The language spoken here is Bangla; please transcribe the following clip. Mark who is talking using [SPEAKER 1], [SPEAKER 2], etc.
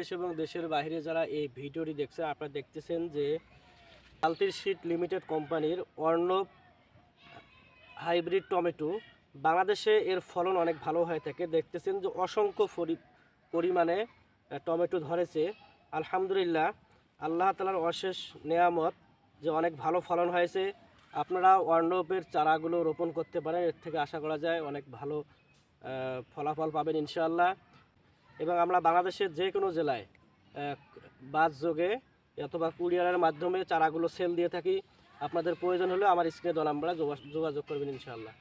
[SPEAKER 1] দেশ এবং দেশের বাইরে যারা এই ভিডিওটি দেখছে, আপনারা দেখতেছেন যে আলতির শীট লিমিটেড কোম্পানির অর্ণব হাইব্রিড টমেটো বাংলাদেশে এর ফলন অনেক ভালো হয়ে থাকে। দেখতেছেন যে অসংখ্য পরি- পরিমাণে টমেটো ধরেছে। আলহামদুলিল্লাহ, আল্লাহ তালার অশেষ নেয়ামত যে অনেক ভালো ফলন হয়েছে। আপনারা অর্ণবের চারাগুলো রোপণ করতে পারেন, এর থেকে আশা করা যায় অনেক ভালো ফলাফল পাবেন ইনশাআল্লাহ। এবং আমরা বাংলাদেশের যে কোনো জেলায় বাস যোগে অথবা কুরিয়ারের মাধ্যমে চারাগুলো সেল দিয়ে থাকি। আপনাদের প্রয়োজন হলে আমার স্ক্রিনে দল আমরা যোগাযোগ করবেন ইনশাআল্লাহ।